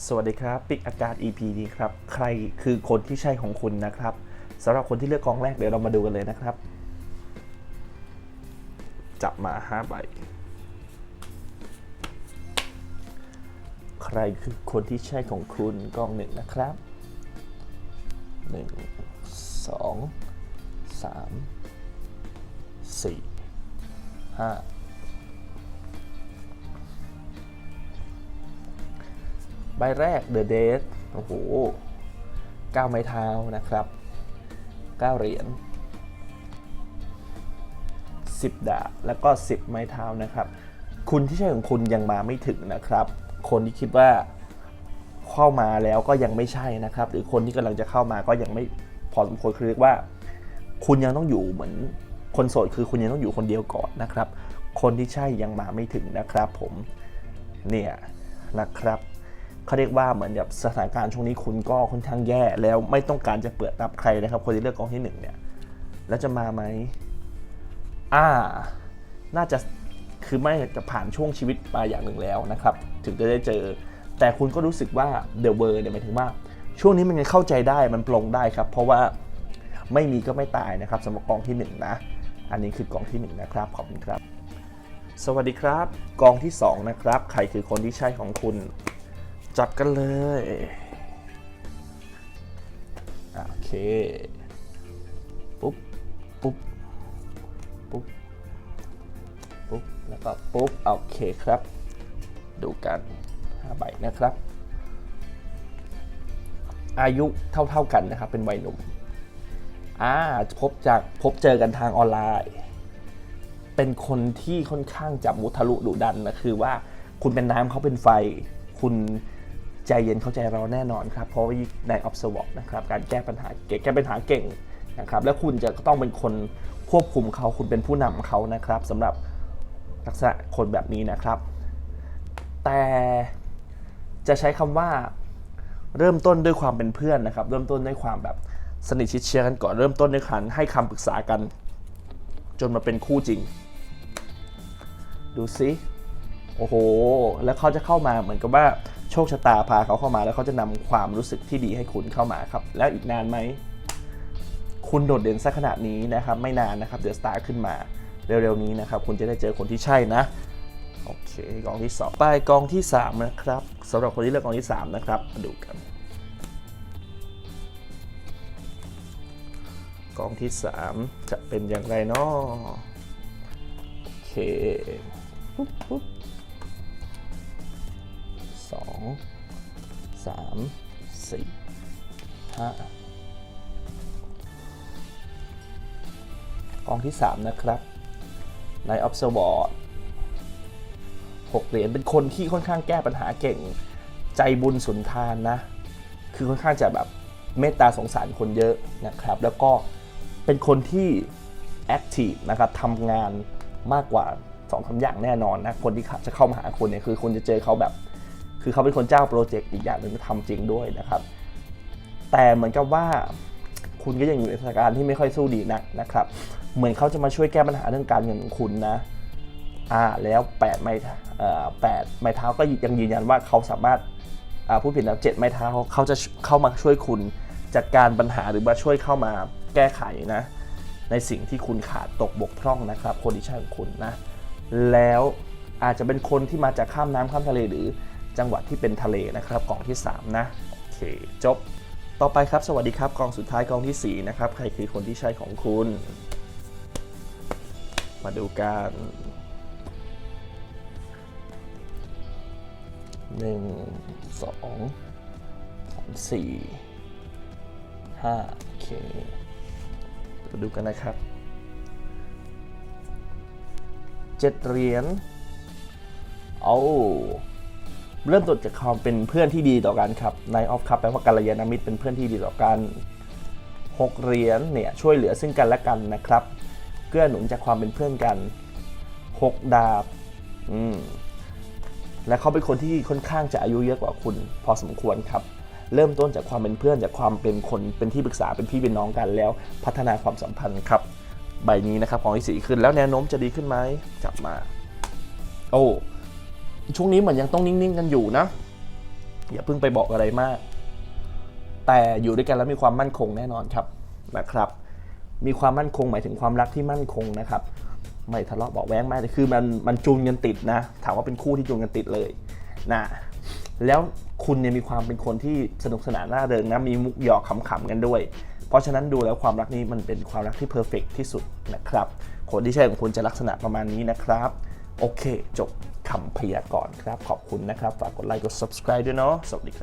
สวัสดีครับปิกอากาศ EP นี้ครับ ใครคือคนที่ใช่ของคุณนะครับสำหรับคนที่เลือกกองแรกเดี๋ยวเรามาดูกันเลยนะครับ จับมา5ใบใครคือคนที่ใช่ของคุณกองหนึ่งนะครับ1 2 3 4 5ใบแรก The Date โอ้โห9ไม้เท้านะครับ 9 เหรียญ10 ดาบ แล้วก็ 10 ไม้เท้านะครับ คุณที่ใช่ของคุณยังมาไม่ถึงนะครับ คนที่คิดว่าเข้ามาแล้วก็ยังไม่ใช่นะครับ หรือคนที่กำลังจะเข้ามาก็ยังไม่พอสมควรคือเรียกว่า คุณยังต้องอยู่เหมือนคนโสดคือคุณยังต้องอยู่คนเดียวก่อนนะครับ คนที่ใช่ยังมาไม่ถึงนะครับผมเนี่ยนะครับ เขาเรียกว่าเหมือนแบบสถานการณ์ช่วงนี้คุณก็ค่อนข้างแย่แล้วไม่ต้องการจะเปิดรับใครนะครับ คนที่เลือกกองที่หนึ่งเนี่ยแล้วจะมาไหมอ่า น่าจะคือไม่จะผ่านช่วงชีวิตมาอย่างหนึ่งแล้วนะครับ ถึงจะได้เจอ แต่คุณก็รู้สึกว่าเดอะเวอร์เนี่ยหมายถึงว่า ช่วงนี้มันยังเข้าใจได้มันปลงได้ครับ เพราะว่าไม่มีก็ไม่ตายนะครับสำหรับกองที่หนึ่งนะ อันนี้คือกองที่หนึ่งนะครับ ขอบคุณครับ สวัสดีครับ กองที่สองนะครับ ใครคือคนที่ใช่ของคุณ จับกันเลยโอเค ปุ๊บ ปุ๊บ ปุ๊บ ปุ๊บ แล้วก็ปุ๊บ โอเคครับ ดูกัน5ใบนะครับ อายุเท่าๆกันนะครับ เป็นวัยหนุ่ม อ่า พบจากพบเจอกันทางออนไลน์ เป็นคนที่ค่อนข้างจะมุทะลุดุดันนะ คือว่าคุณเป็นน้ำเขาเป็นไฟ คุณ ใจเย็นเข้าใจเราแน่นอนครับ เพราะว่าใน observe นะครับการแก้ปัญหาเก่งแก้ปัญหาเก่งนะครับแล้วคุณจะต้องเป็นคนควบคุมเขาคุณเป็นผู้นำเขานะครับสำหรับลักษณะคนแบบนี้นะครับ แต่จะใช้คำว่าเริ่มต้นด้วยความเป็นเพื่อนนะครับ เริ่มต้นด้วยความแบบสนิทชิดเชื้อกันก่อนเริ่มต้นด้วยการให้คำปรึกษากัน จนมาเป็นคู่จริง ดูซิโอ้โห แล้วเขาจะเข้ามาเหมือนกับว่า โชคชะตาพาเขาเข้ามาแล้วเขาจะนำความรู้สึกที่ดีให้คุณเข้ามาครับ แล้วอีกนานไหม คุณโดดเด่นซะขนาดนี้นะครับ ไม่นานนะครับเดี๋ยวสตาร์ขึ้นมาเร็วๆนี้นะครับ คุณจะได้เจอคนที่ใช่นะ โอเคกองที่สองไปกองที่ 3 นะครับสำหรับคนที่เลือกกองที่ 3 นะครับมาดูกัน กองที่ 3 จะเป็นอย่างไรเนาะโอเคปุ๊บปุ๊บ สามสี่ห้ากองที่3นะครับใน observer หกเหรียญเป็นคนที่ค่อนข้างแก้ปัญหาเก่งใจบุญสุนทานนะ คือค่อนข้างจะแบบเมตตาสงสารคนเยอะนะครับ แล้วก็เป็นคนที่แอคทีฟนะครับทำงานมากกว่า2องสาอย่างแน่นอนนะ คนที่จะเข้ามาหาคุณเนี่ยคือคุณจะเจอเขาแบบ คือเขาเป็นคนเจ้าโปรเจกต์อีกอย่างหนึ่งทำจริงด้วยนะครับ แต่เหมือนกับว่าคุณก็ยังอยู่ในสถานการณ์ที่ไม่ค่อยสู้ดีนักนะครับ เหมือนเขาจะมาช่วยแก้ปัญหาเรื่องการเงินของคุณนะอ่าแล้ว8ไม้เท้าเอ่อ8ไม้เท้าก็ยังยืนยันว่าเขาสามารถผู้ผิดแล้ว7ไม้เท้าเขาจะเข้ามาช่วยคุณจัดการปัญหาหรือว่าช่วยเข้ามาแก้ไขนะ ในสิ่งที่คุณขาดตกบกพร่องนะครับคนที่ใช่ของคุณนะแล้วอาจจะเป็นคนที่มาจากข้ามน้ำข้ามทะเลหรือ จังหวัดที่เป็นทะเลนะครับกองที่ 3 นะโอเคจบ ต่อไปครับสวัสดีครับกองสุดท้ายกองทีสี่4นะครับใครคือคนที่ใช่ของคุณ มาดูกันหนึ่งสองสามสี่ห้าโอเคมาดูกันนะครับเจ็ดเหรียญเอา เริ่มต้นจากความเป็นเพื่อนที่ดีต่อกันครับในออฟคัพแปลว่ากัลยาณมิตรเป็นเพื่อนที่ดีต่อกันหกเหรียญเนี่ยช่วยเหลือซึ่งกันและกันนะครับเกื้อหนุนจากความเป็นเพื่อนกัน 6 ดาบอืมและเขาเป็นคนที่ค่อนข้างจะอายุเยอะกว่าคุณ พอสมควรครับ เริ่มต้นจากความเป็นเพื่อนจากความเป็นคนเป็นที่ปรึกษาเป็นพี่เป็นน้องกันแล้ว พัฒนาความสัมพันธ์ครับ ใบนี้นะครับของที่สี่ขึ้นแล้วแนวโน้มจะดีขึ้นไหมจับมา โอ้ ช่วงนี้เหมือนยังต้องนิ่งๆกันอยู่นะ อย่าเพิ่งไปบอกอะไรมาก แต่อยู่ด้วยกันแล้วมีความมั่นคงแน่นอนครับนะครับ มีความมั่นคงหมายถึงความรักที่มั่นคงนะครับ ไม่ทะเลาะเบาแว้งไม่แต่คือมันมันจูนกันติดนะ ถามว่าเป็นคู่ที่จูนกันติดเลยนะแล้วคุณเนี่ยมีความเป็นคนที่สนุกสนานน่าเริงนะมีมุกหยอกขำๆกันด้วย เพราะฉะนั้นดูแล้วความรักนี้มันเป็นความรักที่เพอร์เฟกที่สุดนะครับคนที่ใช่ของคุณจะลักษณะประมาณนี้นะครับ โอเคจบ คำพยากรณ์ครับ ขอบคุณนะครับ ฝากกดไลค์ กด subscribe ด้วยเนาะ สวัสดีครับ